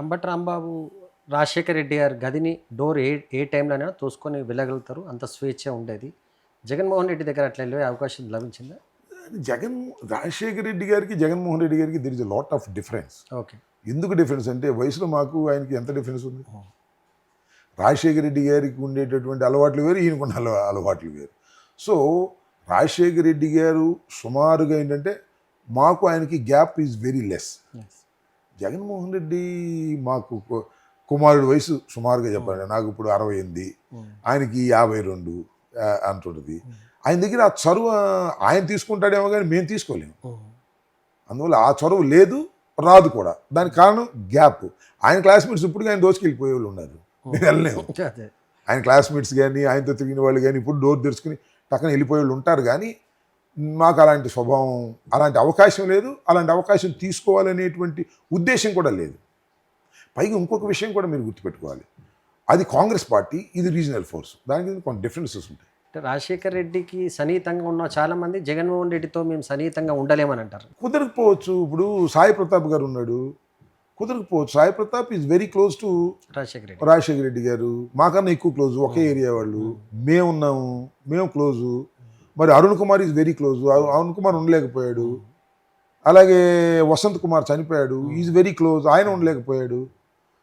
అంబటి రాంబాబు రాజశేఖర్ రెడ్డి గారి గదిని డోర్ ఏ ఏ టైంలోనైనా తోసుకొని వెళ్ళగలుగుతారు. అంత స్వేచ్ఛ ఉండేది. జగన్మోహన్ రెడ్డి దగ్గర అట్లా వెళ్ళే అవకాశం లభించిందా? జగన్ రాజశేఖర రెడ్డి గారికి జగన్మోహన్ రెడ్డి గారికి there is lot of difference okay. ఎందుకు డిఫరెన్స్ అంటే వయసులో మాకు ఆయనకి ఎంత డిఫరెన్స్ ఉంది? రాజశేఖర రెడ్డి గారికి ఉండేటటువంటి అలవాట్లు వేరు ఈయనకున్న అల అలవాట్లు వేరు. సో రాజశేఖర రెడ్డి గారు సుమారుగా ఏంటంటే మాకు ఆయనకి gap is very less Jaganmohan Reddy మాకు కుమారుడు వయసు సుమారుగా చెప్పండి నాకు ఇప్పుడు అరవై ఎనిమిది. ఆయనకి యాభై రెండు అంటుంటుంది. ఆయన దగ్గర ఆ చొరవ ఆయన తీసుకుంటాడేమో కానీ మేము తీసుకోలేము. అందువల్ల ఆ చొరవ లేదు రాదు కూడా. దానికి కారణం గ్యాప్. ఆయన క్లాస్మేట్స్ ఇప్పుడు ఆయన దోచుకెళ్ళిపోయే వాళ్ళు ఉన్నారు. మేము వెళ్ళలేము. ఆయన క్లాస్మేట్స్ కానీ ఆయనతో తిరిగిన వాళ్ళు కానీ ఇప్పుడు డోర్ తెరుచుకుని పక్కన వెళ్ళిపోయే వాళ్ళు ఉంటారు కానీ మాకు అలాంటి స్వభావం అలాంటి అవకాశం లేదు. అలాంటి అవకాశం తీసుకోవాలనేటువంటి ఉద్దేశం కూడా లేదు. పైగా ఇంకొక విషయం కూడా మీరు గుర్తుపెట్టుకోవాలి. అది కాంగ్రెస్ పార్టీ ఇది రీజనల్ ఫోర్స్. దానికి కొన్ని డిఫరెన్సెస్ ఉంటాయి. అంటే రాజశేఖర్ రెడ్డికి సన్నిహితంగా ఉన్న చాలా మంది జగన్మోహన్ రెడ్డితో మేము సన్నిహితంగా ఉండలేమని అంటారు. కుదరకపోవచ్చు. ఇప్పుడు సాయి ప్రతాప్ గారు ఉన్నాడు. కుదరకపోవచ్చు. Sai Pratap is very close to Rajasekhar Reddy. Rajasekhara Reddy గారు. మాకన్నా ఎక్కువ క్లోజ్ ఒకే ఏరియా వాళ్ళు. మేము ఉన్నాము మేము క్లోజు మరి Arun Kumar is very close Arun Kumar ఉండలేకపోయాడు. అలాగే వసంత్ కుమార్ చనిపోయాడు. ఈజ్ వెరీ క్లోజ్ ఆయన ఉండలేకపోయాడు.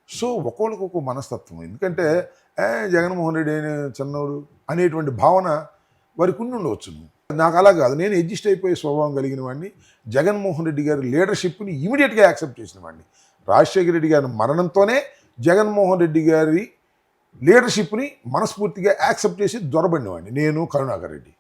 సో ఒక్కో మనస్తత్వం. ఎందుకంటే ఏ జగన్మోహన్ రెడ్డి అయిన చిన్నోడు అనేటువంటి భావన వారికి ఉండి ఉండవచ్చు. నాకు అలా కాదు. నేను అడ్జస్ట్ అయిపోయే స్వభావం కలిగిన వాడిని. జగన్మోహన్ రెడ్డి గారి లీడర్షిప్ని ఇమీడియట్గా యాక్సెప్ట్ చేసిన వాడిని. రాజశేఖర రెడ్డి గారి మరణంతోనే జగన్మోహన్ రెడ్డి గారి లీడర్షిప్ని మనస్ఫూర్తిగా యాక్సెప్ట్ చేసి దొరబడినవాడిని నేను కరుణాకర్ రెడ్డి.